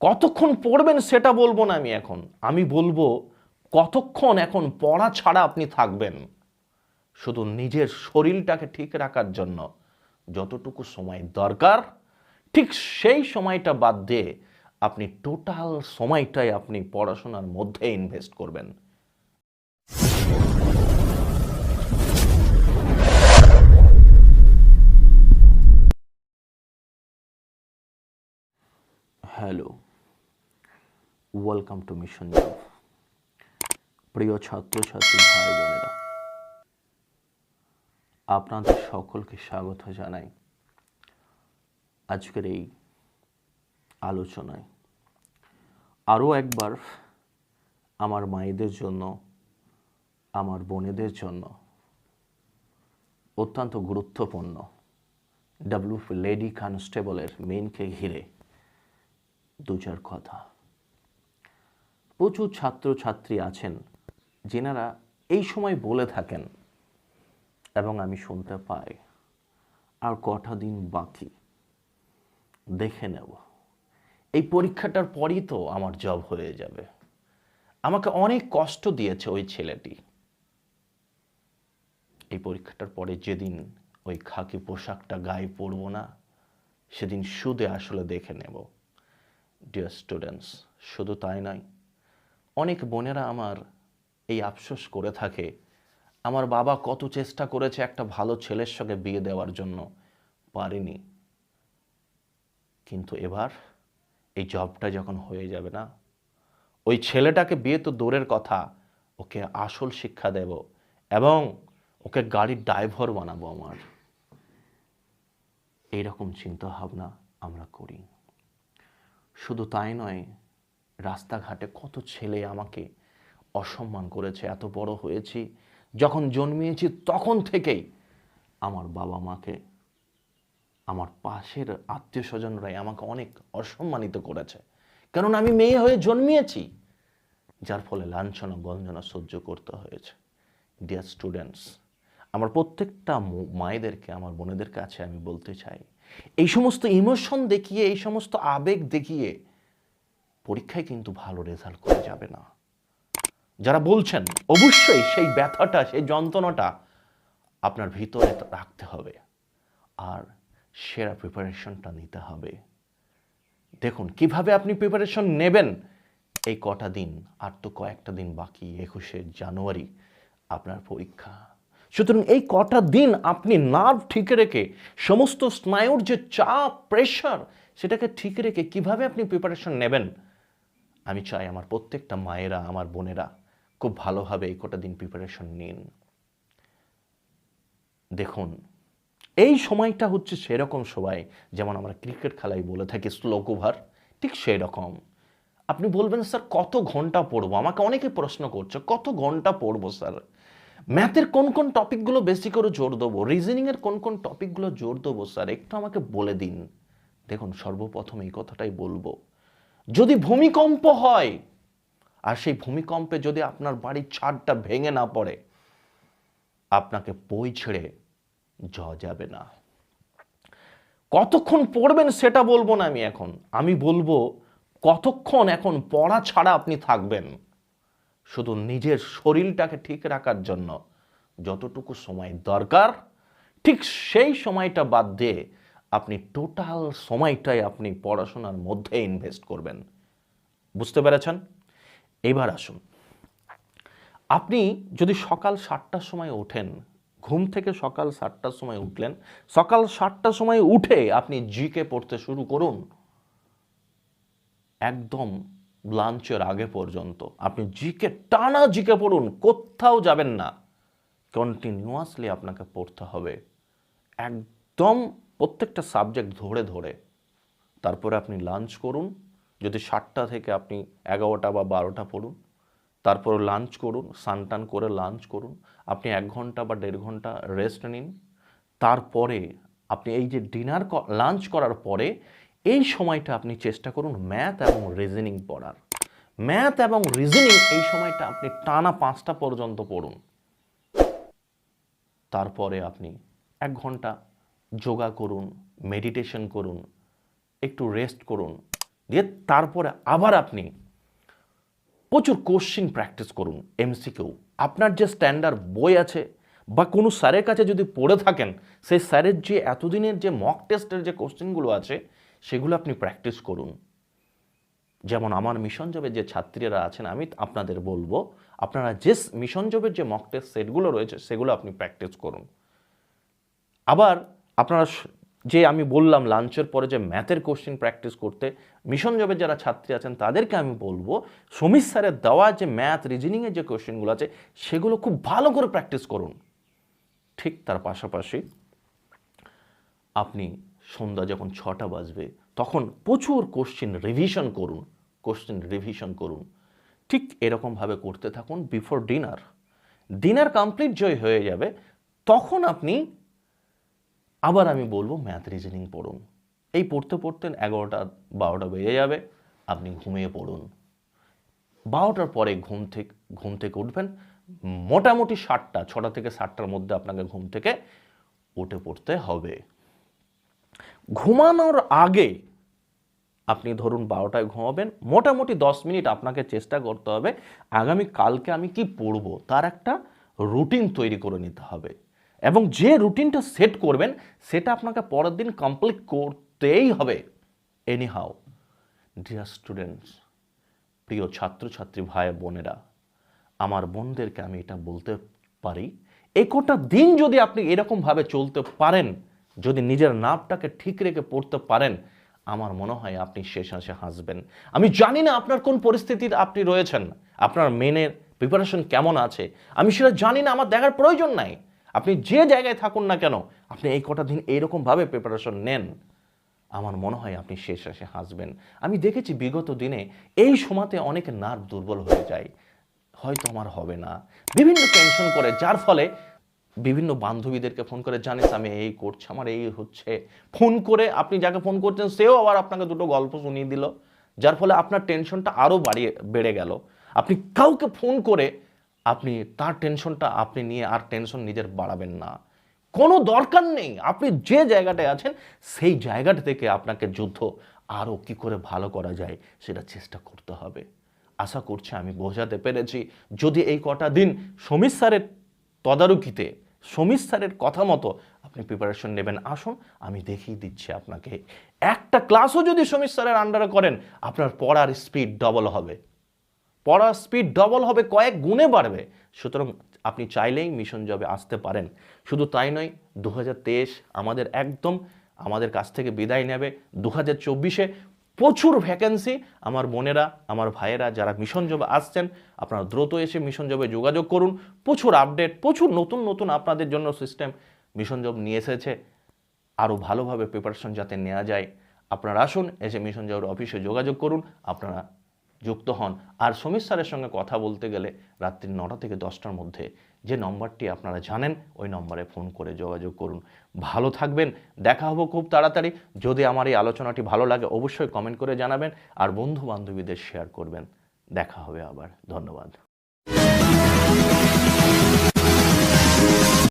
কতক্ষণ পড়বেন সেটা বলব না আমি এখন। আমি বলব, কতক্ষণ এখন পড়া ছাড়া আপনি থাকবেন? শুধু নিজের শরীরটাকে ঠিক রাখার জন্য যতটুকু সময় দরকার, ঠিক সেই সময়টা বাদ দিয়ে আপনি টোটাল সময়টাই আপনি পড়াশোনার মধ্যে ইনভেস্ট করবেন। Hello welcome to mission job প্রিয় ছাত্রছাত্রী, ভাই বোনেরা, আপনাদের সকলকে স্বাগত জানাই আজকের এই আলোচনায়। আরও একবার আমার মায়েদের জন্য, আমার বোনেদের জন্য অত্যন্ত গুরুত্বপূর্ণ ডাব্লিউ লেডি কনস্টেবলের মেনকে ঘিরে দু চার কথা। প্রচুর ছাত্রছাত্রী আছেন যেনারা এই সময় বলে থাকেন এবং আমি শুনতে পাই। আর কটা দিন বাকি? দেখে নেব। এই পরীক্ষাটার পরই তো আমার জব হয়ে যাবে। আমাকে অনেক কষ্ট দিয়েছে ওই ছেলেটি। এই পরীক্ষাটার পরে যেদিন ওই খাকি পোশাকটা গায়ে পরবো না, সেদিন সুদে আসলে দেখে নেব। ডিয়ার স্টুডেন্টস শুধু তাই নয় অনেক বোনেরা আমার এই আফসোস করে থাকে। আমার বাবা কত চেষ্টা করেছে একটা ভালো ছেলের সঙ্গে বিয়ে দেওয়ার জন্য। পারেনি। কিন্তু এবার এই জবটা যখন হয়ে যাবে না, ওই ছেলেটাকে বিয়ে তো দূরের কথা, ওকে আসল শিক্ষা দেব এবং ওকে গাড়ির ড্রাইভার বানাবো আমার। এইরকম চিন্তা ভাবনা আমরা করি। শুধু তাই নয় রাস্তাঘাটে কত ছেলে আমাকে অসম্মান করেছে, এত বড় হয়েছি। যখন জন্মিয়েছি তখন থেকেই আমার বাবা মাকে, আমার পাশের আত্মীয় স্বজনরাই আমাকে অনেক অসম্মানিত করেছে। কারণ আমি মেয়ে হয়ে জন্মিয়েছি, যার ফলে লাঞ্ছনা গঞ্জনা সহ্য করতে হয়েছে। ডিয়ার স্টুডেন্টস আমার প্রত্যেকটা মায়েদেরকে, আমার বোনেদের কাছে আমি বলতে চাই, এই সমস্ত ইমোশন দেখিয়ে, এই সমস্ত আবেগ দেখিয়ে পরীক্ষায় কিন্তু ভালো রেজাল্ট করা যাবে না। যারা বলছেন, অবশ্যই সেই ব্যথাটা, সেই যন্ত্রণাটা আপনার ভিতরে রাখতে হবে আর সেরা প্রিপারেশনটা নিতে হবে। দেখুন, কীভাবে আপনি প্রিপারেশন নেবেন, এই কটা দিন আর তো কয়েকটা দিন বাকি, একুশে জানুয়ারি আপনার পরীক্ষা। সুতরাং এই কটা দিন আপনি নার্ভ ঠিক রেখে, সমস্ত স্নায়ুর যে চাপ প্রেশার সেটাকে ঠিক রেখে কীভাবে আপনি প্রিপারেশন নেবেন আমি চাই আমার প্রত্যেকটা মায়েরা, আমার বোনেরা খুব ভালোভাবে এই কটা দিন প্রিপারেশন নিন। দেখুন, এই সময়টা হচ্ছে সেরকম সবাই, যেমন আমরা ক্রিকেট খেলায় বলে থাকি স্লো ওভার ঠিক সেই রকম আপনি বলবেন, স্যার, কত ঘণ্টা পড়ব? আমাকে অনেকে প্রশ্ন করছে, কত ঘণ্টা পড়ব, স্যার? ম্যাথের কোন কোন টপিকগুলো বেশি করে জোর দেবো? রিজনিংয়ের কোন কোন টপিকগুলো জোর দেবো, স্যার? একটু আমাকে বলে দিন। দেখুন, সর্বপ্রথম এই কথাটাই বলব। যদি ভূমিকম্প হয়, আর সেই ভূমিকম্পে যদি আপনার বাড়ির ছাদটা ভেঙে না পড়ে, আপনাকে বই ছেড়ে যাওয়া যাবে না। কতক্ষণ পড়বেন সেটা বলব না আমি এখন। আমি বলব, কতক্ষণ এখন পড়া ছাড়া আপনি থাকবেন? শুধু নিজের শরীরটাকে ঠিক রাখার জন্য যতটুকু সময় দরকার, ঠিক সেই সময়টা বাদ দিয়ে আপনি টোটাল সময়টাই আপনি পড়াশোনার মধ্যে ইনভেস্ট করবেন। বুঝতে পেরেছেন? এবার আসুন। আপনি যদি সকাল সাতটার সময় ওঠেন, ঘুম থেকে সকাল সাতটার সময় উঠলেন, সকাল সাতটার সময় উঠে আপনি জিকে পড়তে শুরু করুন। একদম লাঞ্চের আগে পর্যন্ত আপনি জিকে টানা জিকে পড়ুন, কোথাও যাবেন না। কন্টিনিউয়াসলি আপনাকে পড়তে হবে। একদম প্রত্যেকটা সাবজেক্ট ধরে ধরে। তারপরে আপনি লাঞ্চ করুন, যদি সাতটা থেকে আপনি এগারোটা বা বারোটা পড়ুন, তারপর লাঞ্চ করুন, স্নান করে লাঞ্চ করুন, আপনি এক ঘণ্টা বা দেড় ঘণ্টা রেস্ট নিন। তারপরে আপনি এই যে ডিনার লাঞ্চ করার পরে এই সময়টা আপনি চেষ্টা করুন ম্যাথ এবং রিজনিং পড়ার। ম্যাথ এবং রিজনিং এই সময়টা আপনি টানা পাঁচটা পর্যন্ত পড়ুন। তারপরে আপনি এক ঘণ্টা যোগা করুন মেডিটেশন করুন, একটু রেস্ট করুন, দিয়ে তারপরে আবার আপনি প্রচুর কোশ্চিন প্র্যাকটিস করুন এমসিকিউ আপনার যে স্ট্যান্ডার্ড বই আছে বা কোনো স্যারের কাছে যদি পড়ে থাকেন, সেই স্যারের যে এতদিনের যে মক টেস্টের যে কোশ্চেনগুলো আছে, সেগুলো আপনি প্র্যাকটিস করুন। যেমন আমার মিশন জবের যে ছাত্রীরা আছেন, আমি আপনাদের বলব, আপনারা যে মিশন জবের যে মক টেস্ট সেটগুলো রয়েছে, সেগুলো আপনি প্র্যাকটিস করুন। আবার আপনারা যে আমি বললাম লাঞ্চের পরে যে ম্যাথের কোশ্চেন প্র্যাকটিস করতে মিশন জবের যারা ছাত্রী আছেন, তাদেরকে আমি বলব সমীর স্যারের দেওয়া যে ম্যাথ রিজনিংয়ের যে কোশ্চেনগুলো আছে, সেগুলো খুব ভালো করে প্র্যাকটিস করুন। ঠিক তার পাশাপাশি আপনি সন্ধ্যা যখন ছটা বাজবে, তখন প্রচুর কোশ্চেন রিভিশন করুন কোশ্চেন রিভিশন করুন। ঠিক এরকমভাবে করতে থাকুন বিফোর ডিনার ডিনার কমপ্লিট জয় হয়ে যাবে, তখন আপনি আবার আমি বলব ম্যাথ রিজনিং পড়ুন। এই পড়তে পড়তে এগারোটা, বারোটা বেজে যাবে, আপনি ঘুমিয়ে পড়ুন। বারোটার পরে ঘুম থেকে ঘুম থেকে উঠবেন, মোটামুটি সাতটা, ছটা থেকে সাতটার মধ্যে আপনাকে ঘুম থেকে উঠে পড়তে হবে। ঘুমানোর আগে আপনি ধরুন বারোটায় ঘুমাবেন, মোটামুটি দশ মিনিট আপনাকে চেষ্টা করতে হবে, আগামী কালকে আমি কি পড়ব, তার একটা রুটিন তৈরি করে নিতে হবে। এবং যে রুটিনটা সেট করবেন, সেটা আপনাকে পরের দিন কমপ্লিট করতেই হবে। এনি হাউ ডিয়ার স্টুডেন্টস প্রিয় ছাত্রছাত্রী ভাই, বোনেরা, আমার বোনদেরকে আমি এটা বলতে পারি এই কটা দিন যদি আপনি এরকমভাবে চলতে পারেন, যদি নিজের নাপটাকে ঠিক রেখে পড়তে পারেন, আমার মনে হয় আপনি শেষ আসে হাসবেন। আমি জানি না আপনার কোন পরিস্থিতিতে আপনি রয়েছেন, আপনার মেনের প্রিপারেশন কেমন আছে, আমি সেটা জানি না, আমার দেখার প্রয়োজন নাই। আপনি যে জায়গায় থাকুন না কেন, আপনি এই কটা দিন এইরকমভাবে প্রিপারেশন নেন। আমার মনে হয় আপনি শেষ আসে হাসবেন। আমি দেখেছি বিগত দিনে এই সময়তে অনেক নার্ভ দুর্বল হয়ে যায়। হয়তো আমার হবে না। বিভিন্ন টেনশন করে, যার ফলে বিভিন্ন বান্ধবীদেরকে ফোন করে, জানিস, আমি এই করছি, আমার এই হচ্ছে। ফোন করে আপনি যাকে ফোন করছেন, সেও আবার আপনাকে দুটো গল্প শুনিয়ে দিল। যার ফলে আপনার টেনশনটা আরও বাড়িয়ে, বেড়ে গেল। আপনি কাউকে ফোন করে আপনি, তার টেনশনটা আপনি নিয়ে আর টেনশন নিজের বাড়াবেন না। কোনো দরকার নেই। আপনি যে জায়গাটায় আছেন, সেই জায়গাটা থেকে আপনাকে যুদ্ধ আরও কি করে ভালো করা যায় সেটা চেষ্টা করতে হবে। আশা করছি আমি বোঝাতে পেরেছি। যদি এই কটা দিন সমীর স্যারের তদারকিতে, সমীর স্যারের কথা মতো আপনি প্রিপারেশন নেবেন, আসুন আমি দেখিয়ে দিচ্ছি আপনাকে। একটা ক্লাসও যদি সমীর স্যারের আন্ডারে করেন, আপনার পড়ার স্পিড ডবল হবে। পড়ার স্পিড ডবল হবে, কয়েক গুণে বাড়বে। সুতরাং আপনি চাইলেই মিশন জবে আসতে পারেন। শুধু তাই নয় দু আমাদের একদম, আমাদের কাছ থেকে বিদায় নেবে। দু হাজার চব্বিশে প্রচুর ভ্যাকেন্সি আমার বোনেরা, আমার ভাইয়েরা যারা মিশন জবে আসছেন, আপনারা দ্রুত এসে মিশন জবে যোগাযোগ করুন। প্রচুর আপডেট প্রচুর নতুন নতুন আপনাদের জন্য সিস্টেম মিশন জব নিয়ে এসেছে। আরও ভালোভাবে প্রিপারেশন যাতে নেওয়া যায়। আপনারা আসুন, এসে মিশন জবের অফিসে যোগাযোগ করুন। আপনারা যুক্ত হন। আর সমীর স্যারের সঙ্গে কথা বলতে গেলে রাত্রি নটা থেকে দশটার মধ্যে যে নম্বরটি আপনারা জানেন, ওই নম্বরে ফোন করে যোগাযোগ করুন। ভালো থাকবেন, দেখা হব খুব তাড়াতাড়ি। যদি আমার এই আলোচনাটি ভালো লাগে, অবশ্যই কমেন্ট করে জানাবেন আর বন্ধু বান্ধবীদের শেয়ার করবেন। দেখা হবে আবার। ধন্যবাদ।